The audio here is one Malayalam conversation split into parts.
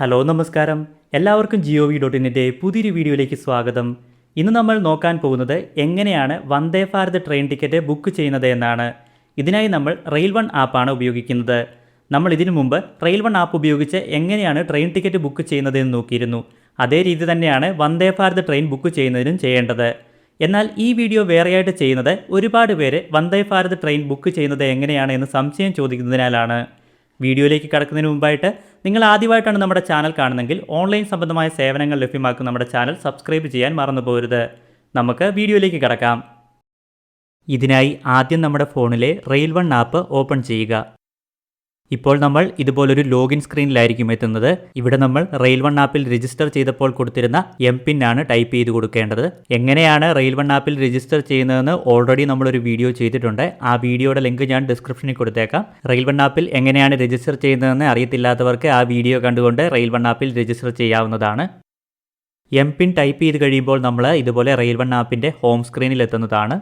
ഹലോ നമസ്കാരം. എല്ലാവർക്കും ജിഒ വി ഡോട്ട് ഇന്നിന്റെ പുതിയൊരു വീഡിയോയിലേക്ക് സ്വാഗതം. ഇന്ന് നമ്മൾ നോക്കാൻ പോകുന്നത് എങ്ങനെയാണ് Vande Bharat train ticket book ചെയ്യുന്നത് എന്നാണ്. ഇതിനായി നമ്മൾ റെയിൽ വൺ ആപ്പാണ് ഉപയോഗിക്കുന്നത്. നമ്മൾ ഇതിനു മുമ്പ് റെയിൽ വൺ ആപ്പ് ഉപയോഗിച്ച് എങ്ങനെയാണ് ട്രെയിൻ ടിക്കറ്റ് ബുക്ക് ചെയ്യുന്നത് എന്ന് നോക്കിയിരുന്നു. അതേ രീതി തന്നെയാണ് വന്ദേ ഭാരത് ട്രെയിൻ ബുക്ക് ചെയ്യുന്നതിനും ചെയ്യേണ്ടത്. എന്നാൽ ഈ വീഡിയോ വേറെയായിട്ട് ചെയ്യുന്നത് ഒരുപാട് പേര് വന്ദേ ഭാരത് ട്രെയിൻ ബുക്ക് ചെയ്യുന്നത് എങ്ങനെയാണ് എന്ന് സംശയം ചോദിക്കുന്നതിനാലാണ്. വീഡിയോയിലേക്ക് കടക്കുന്നതിന് മുമ്പായിട്ട് നിങ്ങൾ ആദ്യമായിട്ടാണ് നമ്മുടെ ചാനൽ കാണുന്നതെങ്കിൽ ഓൺലൈൻ സംബന്ധമായ സേവനങ്ങൾ ലഭ്യമാക്കുന്ന നമ്മുടെ ചാനൽ സബ്സ്ക്രൈബ് ചെയ്യാൻ മറന്നു പോകരുത് നമുക്ക് വീഡിയോയിലേക്ക് കടക്കാം. ഇതിനായി ആദ്യം നമ്മുടെ ഫോണിലെ റെയിൽ വൺ ആപ്പ് ഓപ്പൺ ചെയ്യുക. ഇപ്പോൾ നമ്മൾ ഇതുപോലൊരു ലോഗിൻ സ്ക്രീനിലായിരിക്കും എത്തുന്നത്. ഇവിടെ നമ്മൾ റെയിൽ വൺ ആപ്പിൽ രജിസ്റ്റർ ചെയ്തപ്പോൾ കൊടുത്തിരുന്ന എം പിൻ ആണ് ടൈപ്പ് ചെയ്ത് കൊടുക്കേണ്ടത്. എങ്ങനെയാണ് റെയിൽ വൺ ആപ്പിൽ രജിസ്റ്റർ ചെയ്യുന്നതെന്ന് ഓൾറെഡി നമ്മളൊരു വീഡിയോ ചെയ്തിട്ടുണ്ട്. ആ വീഡിയോയുടെ ലിങ്ക് ഞാൻ ഡിസ്ക്രിപ്ഷനിൽ കൊടുത്തേക്കാം. റെയിൽ വൺ ആപ്പിൽ എങ്ങനെയാണ് രജിസ്റ്റർ ചെയ്യുന്നതെന്ന് അറിയത്തില്ലാത്തവർക്ക് ആ വീഡിയോ കണ്ടുകൊണ്ട് റെയിൽ വൺ ആപ്പിൽ രജിസ്റ്റർ ചെയ്യാവുന്നതാണ്. എം പിൻ ടൈപ്പ് ചെയ്ത് കഴിയുമ്പോൾ നമ്മൾ ഇതുപോലെ റെയിൽ വൺ ആപ്പിന്റെ ഹോം സ്ക്രീനിൽ എത്തുന്നതാണ്.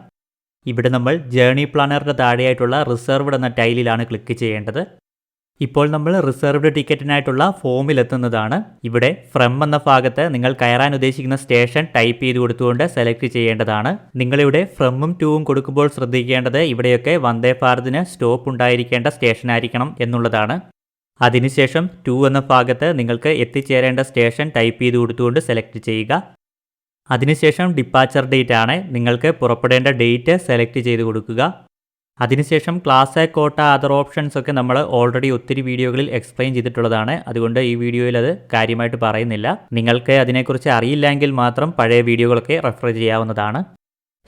ഇവിടെ നമ്മൾ ജേണി പ്ലാനറിന്റെ താഴെയായിട്ടുള്ള റിസർവ്ഡ് എന്ന ടൈലിലാണ് ക്ലിക്ക് ചെയ്യേണ്ടത്. ഇപ്പോൾ നമ്മൾ റിസർവ്ഡ് ടിക്കറ്റിനായിട്ടുള്ള ഫോമിൽ എത്തുന്നതാണ് ഇവിടെ ഫ്രം എന്ന ഭാഗത്ത് നിങ്ങൾ കയറാൻ ഉദ്ദേശിക്കുന്ന സ്റ്റേഷൻ ടൈപ്പ് ചെയ്ത് കൊടുത്തുകൊണ്ട് സെലക്ട് ചെയ്യേണ്ടതാണ്. നിങ്ങളിവിടെ ഫ്രമും ടൂവും കൊടുക്കുമ്പോൾ ശ്രദ്ധിക്കേണ്ടത് ഇവിടെയൊക്കെ വന്ദേ ഭാരതിന് സ്റ്റോപ്പ് ഉണ്ടായിരിക്കേണ്ട സ്റ്റേഷൻ ആയിരിക്കണം എന്നുള്ളതാണ്. അതിനുശേഷം ടു എന്ന ഭാഗത്ത് നിങ്ങൾക്ക് എത്തിച്ചേരേണ്ട സ്റ്റേഷൻ ടൈപ്പ് ചെയ്ത് കൊടുത്തുകൊണ്ട് സെലക്ട് ചെയ്യുക. അതിനുശേഷം ഡിപ്പാച്ചർ ഡേറ്റ് ആണ്. നിങ്ങൾക്ക് പുറപ്പെടേണ്ട ഡേറ്റ് സെലക്ട് ചെയ്ത് കൊടുക്കുക. അതിനുശേഷം ക്ലാസ് കോട്ട അതർ ഓപ്ഷൻസ് ഒക്കെ നമ്മൾ ഓൾറെഡി ഒത്തിരി വീഡിയോകളിൽ എക്സ്പ്ലെയിൻ ചെയ്തിട്ടുള്ളതാണ്. അതുകൊണ്ട് ഈ വീഡിയോയിൽ അത് കാര്യമായിട്ട് പറയുന്നില്ല. നിങ്ങൾക്ക് അതിനെക്കുറിച്ച് അറിയില്ലെങ്കിൽ മാത്രം പഴയ വീഡിയോകളൊക്കെ റെഫർ ചെയ്യാവുന്നതാണ്.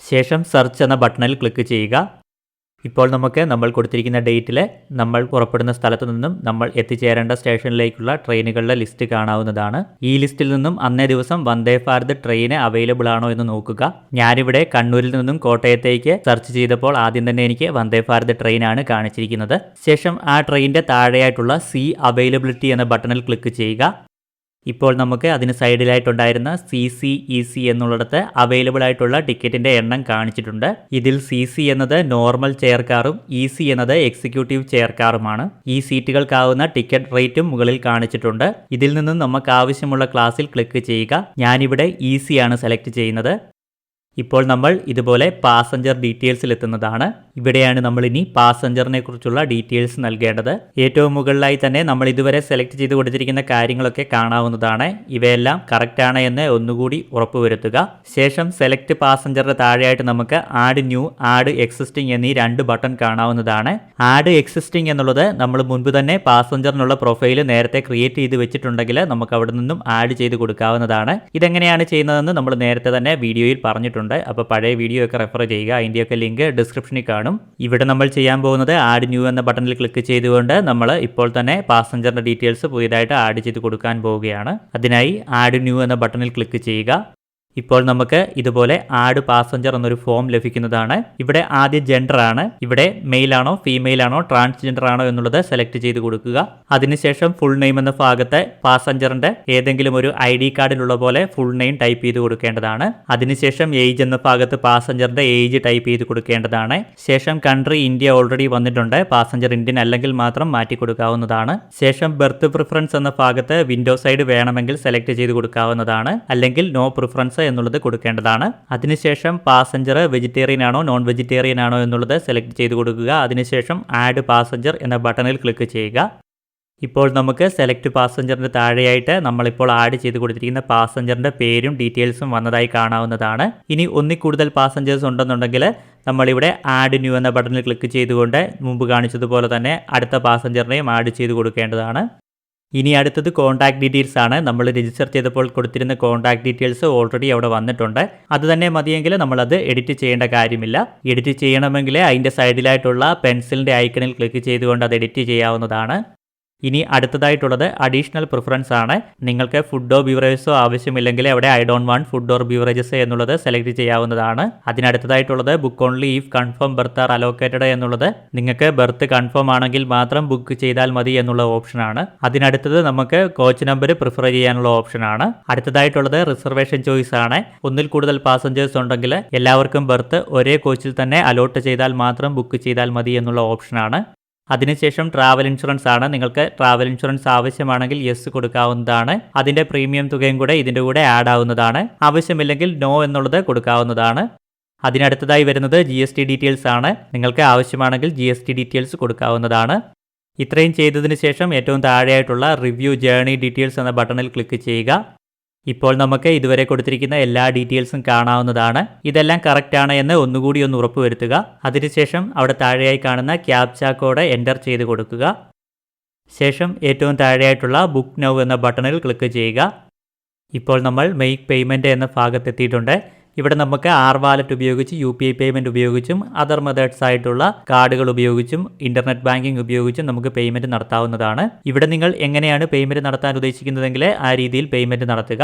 ശേഷം സെർച്ച് എന്ന ബട്ടണിൽ ക്ലിക്ക് ചെയ്യുക. ഇപ്പോൾ നമുക്ക് നമ്മൾ കൊടുത്തിരിക്കുന്ന ഡേറ്റിൽ നമ്മൾ പുറപ്പെടുന്ന സ്ഥലത്തു നിന്നും നമ്മൾ എത്തിച്ചേരേണ്ട സ്റ്റേഷനിലേക്കുള്ള ട്രെയിനുകളുടെ ലിസ്റ്റ് കാണാവുന്നതാണ്. ഈ ലിസ്റ്റിൽ നിന്നും അന്നേ ദിവസം വന്ദേ ഭാരത് ട്രെയിൻ അവൈലബിൾ ആണോ എന്ന് നോക്കുക. ഞാനിവിടെ കണ്ണൂരിൽ നിന്നും കോട്ടയത്തേക്ക് സെർച്ച് ചെയ്തപ്പോൾ ആദ്യം തന്നെ എനിക്ക് വന്ദേ ഭാരത് ട്രെയിനാണ് കാണിച്ചിരിക്കുന്നത്. ശേഷം ആ ട്രെയിനിന്റെ താഴെയായിട്ടുള്ള സി അവൈലബിലിറ്റി എന്ന ബട്ടണിൽ ക്ലിക്ക് ചെയ്യുക. ഇപ്പോൾ നമുക്ക് അതിന് സൈഡിലായിട്ടുണ്ടായിരുന്ന സി സി ഇ സി എന്നുള്ളിടത്ത് അവൈലബിൾ ആയിട്ടുള്ള ടിക്കറ്റിന്റെ എണ്ണം കാണിച്ചിട്ടുണ്ട്. ഇതിൽ സി സി എന്നത് നോർമൽ ചെയർ കാറും ഇ സി എന്നത് എക്സിക്യൂട്ടീവ് ചെയർ കാറുമാണ് ഈ സീറ്റുകൾക്കാവുന്ന ടിക്കറ്റ് റേറ്റും മുകളിൽ കാണിച്ചിട്ടുണ്ട്. ഇതിൽ നിന്നും നമുക്ക് ആവശ്യമുള്ള ക്ലാസ്സിൽ ക്ലിക്ക് ചെയ്യുക. ഞാനിവിടെ ഇ സി ആണ് സെലക്ട് ചെയ്യുന്നത്. ഇപ്പോൾ നമ്മൾ ഇതുപോലെ പാസഞ്ചർ ഡീറ്റെയിൽസിൽ എത്തുന്നതാണ്. ഇവിടെയാണ് നമ്മൾ ഇനി പാസഞ്ചറിനെ കുറിച്ചുള്ള ഡീറ്റെയിൽസ് നൽകേണ്ടത്. ഏറ്റവും മുകളിലായി തന്നെ നമ്മൾ ഇതുവരെ സെലക്ട് ചെയ്ത് കൊടുത്തിരിക്കുന്ന കാര്യങ്ങളൊക്കെ കാണാവുന്നതാണ്. ഇവയെല്ലാം കറക്റ്റ് ആണ് എന്ന് ഒന്നുകൂടി ഉറപ്പുവരുത്തുക. ശേഷം സെലക്ട് പാസഞ്ചറിന്റെ താഴെയായിട്ട് നമുക്ക് ആഡ് ന്യൂ ആഡ് എക്സിസ്റ്റിംഗ് എന്നീ രണ്ട് ബട്ടൺ കാണാവുന്നതാണ്. ആഡ് എക്സിസ്റ്റിംഗ് എന്നുള്ളത് നമ്മൾ മുൻപ് തന്നെ പാസഞ്ചറിനുള്ള പ്രൊഫൈൽ നേരത്തെ ക്രിയേറ്റ് ചെയ്ത് വെച്ചിട്ടുണ്ടെങ്കിൽ നമുക്ക് അവിടെ നിന്നും ആഡ് ചെയ്ത് കൊടുക്കാവുന്നതാണ്. ഇതെങ്ങനെയാണ് ചെയ്യുന്നതെന്ന് നമ്മൾ നേരത്തെ തന്നെ വീഡിയോയിൽ പറഞ്ഞിട്ടുണ്ട്. അപ്പോൾ പഴയ വീഡിയോ ഒക്കെ റെഫർ ചെയ്യുക. അതിന്റെയൊക്കെ ലിങ്ക് ഡിസ്ക്രിപ്ഷനിൽ കാണും. ഇവിടെ നമ്മൾ ചെയ്യാൻ പോകുന്നത് ആഡ് ന്യൂ എന്ന ബട്ടണിൽ ക്ലിക്ക് ചെയ്തുകൊണ്ട് നമ്മൾ ഇപ്പോൾ തന്നെ പാസഞ്ചറിന്റെ ഡീറ്റെയിൽസ് പുതിയതായിട്ട് ആഡ് ചെയ്ത് കൊടുക്കാൻ പോവുകയാണ്. അതിനായി ആഡ് ന്യൂ എന്ന ബട്ടണിൽ ക്ലിക്ക് ചെയ്യുക. ഇപ്പോൾ നമുക്ക് ഇതുപോലെ ആഡ് പാസഞ്ചർ എന്നൊരു ഫോം ലഭിക്കുന്നതാണ്. ഇവിടെ ആദ്യ ജെൻഡർ ആണ്. ഇവിടെ മെയിൽ ആണോ ഫീമെയിൽ ആണോ ട്രാൻസ്ജെൻഡർ ആണോ എന്നുള്ളത് സെലക്ട് ചെയ്ത് കൊടുക്കുക. അതിനുശേഷം ഫുൾ നെയിം എന്ന ഭാഗത്ത് പാസഞ്ചറിന്റെ ഏതെങ്കിലും ഒരു ഐ ഡി കാർഡിലുള്ള പോലെ ഫുൾ നെയിം ടൈപ്പ് ചെയ്ത് കൊടുക്കേണ്ടതാണ്. അതിനുശേഷം ഏജ് എന്ന ഭാഗത്ത് പാസഞ്ചറിന്റെ ഏജ് ടൈപ്പ് ചെയ്ത് കൊടുക്കേണ്ടതാണ്. ശേഷം കൺട്രി ഇന്ത്യ ഓൾറെഡി വന്നിട്ടുണ്ട്. പാസഞ്ചർ ഇന്ത്യൻ അല്ലെങ്കിൽ മാത്രം മാറ്റി കൊടുക്കാവുന്നതാണ്. ശേഷം ബർത്ത് പ്രിഫറൻസ് എന്ന ഭാഗത്ത് വിൻഡോ സൈഡ് വേണമെങ്കിൽ സെലക്ട് ചെയ്ത് കൊടുക്കാവുന്നതാണ്. അല്ലെങ്കിൽ നോ പ്രിഫറൻസ് എന്നുള്ളത് കൊടുക്കേണ്ടതാണ്. അതിനുശേഷം പാസഞ്ചർ വെജിറ്റേറിയൻ ആണോ നോൺ വെജിറ്റേറിയൻ ആണോ എന്നുള്ളത് സെലക്ട് ചെയ്ത് കൊടുക്കുക. അതിനുശേഷം ആഡ് പാസഞ്ചർ എന്ന ബട്ടണിൽ ക്ലിക്ക് ചെയ്യുക. ഇപ്പോൾ നമുക്ക് സെലക്ട് പാസഞ്ചറിന്റെ താഴെയായിട്ട് നമ്മളിപ്പോൾ ആഡ് ചെയ്ത് കൊടുത്തിരിക്കുന്ന പാസഞ്ചറിന്റെ പേരും ഡീറ്റെയിൽസും വന്നതായി കാണാവുന്നതാണ്. ഇനി ഒന്നിൽ കൂടുതൽ പാസഞ്ചേഴ്സ് ഉണ്ടെന്നുണ്ടെങ്കിൽ നമ്മളിവിടെ ആഡ് ന്യൂ എന്ന ബട്ടണിൽ ക്ലിക്ക് ചെയ്തുകൊണ്ട് മുമ്പ് കാണിച്ചതുപോലെ തന്നെ അടുത്ത പാസഞ്ചറിനെയും ആഡ് ചെയ്ത് കൊടുക്കേണ്ടതാണ്. ഇനി അടുത്തത് കോൺടാക്ട് ഡീറ്റെയിൽസ് ആണ്. നമ്മൾ രജിസ്റ്റർ ചെയ്തപ്പോൾ കൊടുത്തിരുന്ന കോൺടാക്ട് ഡീറ്റെയിൽസ് ഓൾറെഡി അവിടെ വന്നിട്ടുണ്ട്. അത് തന്നെ മതിയെങ്കിൽ നമ്മളത് എഡിറ്റ് ചെയ്യേണ്ട കാര്യമില്ല. എഡിറ്റ് ചെയ്യണമെങ്കിൽ അതിന്റെ സൈഡിലായിട്ടുള്ള പെൻസിലിന്റെ ഐക്കണിൽ ക്ലിക്ക് ചെയ്തുകൊണ്ട് അത് എഡിറ്റ് ചെയ്യാവുന്നതാണ്. ഇനി അടുത്തതായിട്ടുള്ളത് അഡീഷണൽ പ്രിഫറൻസ് ആണ്. നിങ്ങൾക്ക് ഫുഡോ ബിവറേജസോ ആവശ്യമില്ലെങ്കിൽ അവിടെ I don't want food or beverages എന്നുള്ളത് സെലക്ട് ചെയ്യാവുന്നതാണ്. അതിനടുത്തതായിട്ടുള്ളത് book only if confirm berth are allocated എന്നുള്ളത് നിങ്ങൾക്ക് ബർത്ത് കൺഫേം ആണെങ്കിൽ മാത്രം ബുക്ക് ചെയ്താൽ മതി എന്നുള്ള ഓപ്ഷനാണ് അതിനടുത്തത് നമുക്ക് കോച്ച് നമ്പർ പ്രിഫർ ചെയ്യാനുള്ള ഓപ്ഷനാണ് അടുത്തതായിട്ടുള്ളത് റിസർവേഷൻ ചോയ്സ് ആണ്. ഒന്നിൽ കൂടുതൽ പാസഞ്ചേഴ്സ് ഉണ്ടെങ്കിൽ എല്ലാവർക്കും ബർത്ത് ഒരേ കോച്ചിൽ തന്നെ അലോട്ട് ചെയ്താൽ മാത്രം ബുക്ക് ചെയ്താൽ മതി എന്നുള്ള ഓപ്ഷനാണ് അതിനുശേഷം ട്രാവൽ ഇൻഷുറൻസ് ആണ്. നിങ്ങൾക്ക് ട്രാവൽ ഇൻഷുറൻസ് ആവശ്യമാണെങ്കിൽ യെസ് കൊടുക്കാവുന്നതാണ്. അതിന്റെ പ്രീമിയം തുകയും കൂടെ ഇതിന്റെ കൂടെ ആഡ് ആവുന്നതാണ്. ആവശ്യമില്ലെങ്കിൽ നോ എന്നുള്ളത് കൊടുക്കാവുന്നതാണ്. അതിനടുത്തതായി വരുന്നത് ജി എസ് ടി ഡീറ്റെയിൽസ് ആണ്. നിങ്ങൾക്ക് ആവശ്യമാണെങ്കിൽ ജി എസ് ടി ഡീറ്റെയിൽസ് കൊടുക്കാവുന്നതാണ്. ഇത്രയും ചെയ്തതിന് ശേഷം ഏറ്റവും താഴെയായിട്ടുള്ള റിവ്യൂ ജേണി ഡീറ്റെയിൽസ് എന്ന ബട്ടണിൽ ക്ലിക്ക് ചെയ്യുക. ഇപ്പോൾ നമുക്ക് ഇതുവരെ കൊടുത്തിരിക്കുന്ന എല്ലാ ഡീറ്റെയിൽസും കാണാവുന്നതാണ്. ഇതെല്ലാം കറക്റ്റ് ആണ് എന്ന് ഒന്നുകൂടി ഒന്ന് ഉറപ്പുവരുത്തുക. അതിനുശേഷം അവിടെ താഴെയായി കാണുന്ന ക്യാപ്ച കോഡ് എന്റർ ചെയ്ത് കൊടുക്കുക. ശേഷം ഏറ്റവും താഴെയായിട്ടുള്ള ബുക്ക് നൗ എന്ന ബട്ടണിൽ ക്ലിക്ക് ചെയ്യുക. ഇപ്പോൾ നമ്മൾ മെയ്ക്ക് പേയ്മെന്റ് എന്ന ഭാഗത്തെത്തിയിട്ടുണ്ട്. ഇവിടെ നമുക്ക് ആർ വാലറ്റ് ഉപയോഗിച്ച് യു പി ഐ പേയ്മെന്റ് ഉപയോഗിച്ചും അതർ മെത്തേഡ്സ് ആയിട്ടുള്ള കാർഡുകൾ ഉപയോഗിച്ചും ഇന്റർനെറ്റ് ബാങ്കിംഗ് ഉപയോഗിച്ചും നമുക്ക് പേയ്മെന്റ് നടത്താവുന്നതാണ്. ഇവിടെ നിങ്ങൾ എങ്ങനെയാണ് പേയ്മെന്റ് നടത്താൻ ഉദ്ദേശിക്കുന്നതെങ്കിൽ ആ രീതിയിൽ പേയ്മെന്റ് നടത്തുക.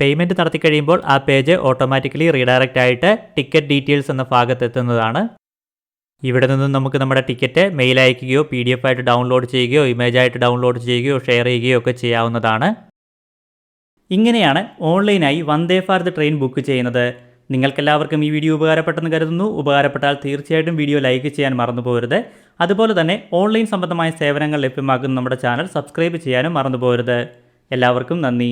പേയ്മെന്റ് നടത്തി കഴിയുമ്പോൾ ആ പേജ് ഓട്ടോമാറ്റിക്കലി റീഡയറക്റ്റ് ആയിട്ട് ടിക്കറ്റ് ഡീറ്റെയിൽസ് എന്ന ഭാഗത്തെത്തുന്നതാണ് ഇവിടെ നിന്നും നമുക്ക് നമ്മുടെ ടിക്കറ്റ് മെയിൽ അയക്കുകയോ പി ഡി എഫ് ആയിട്ട് ഡൗൺലോഡ് ചെയ്യുകയോ ഇമേജ് ആയിട്ട് ഡൗൺലോഡ് ചെയ്യുകയോ ഷെയർ ചെയ്യുകയോ ഒക്കെ ചെയ്യാവുന്നതാണ്. ഇങ്ങനെയാണ് ഓൺലൈനായി വന്ദേ ഭാരത് ട്രെയിൻ ബുക്ക് ചെയ്യുന്നത്. നിങ്ങൾക്കെല്ലാവർക്കും ഈ വീഡിയോ ഉപകാരപ്പെട്ടെന്ന് കരുതുന്നു. ഉപകാരപ്പെട്ടാൽ തീർച്ചയായിട്ടും വീഡിയോ ലൈക്ക് ചെയ്യാൻ മറന്നു പോകരുത് അതുപോലെ തന്നെ ഓൺലൈൻ സംബന്ധമായ സേവനങ്ങൾ ലഭ്യമാക്കുന്ന നമ്മുടെ ചാനൽ സബ്സ്ക്രൈബ് ചെയ്യാനും മറന്നു പോകരുത് എല്ലാവർക്കും നന്ദി.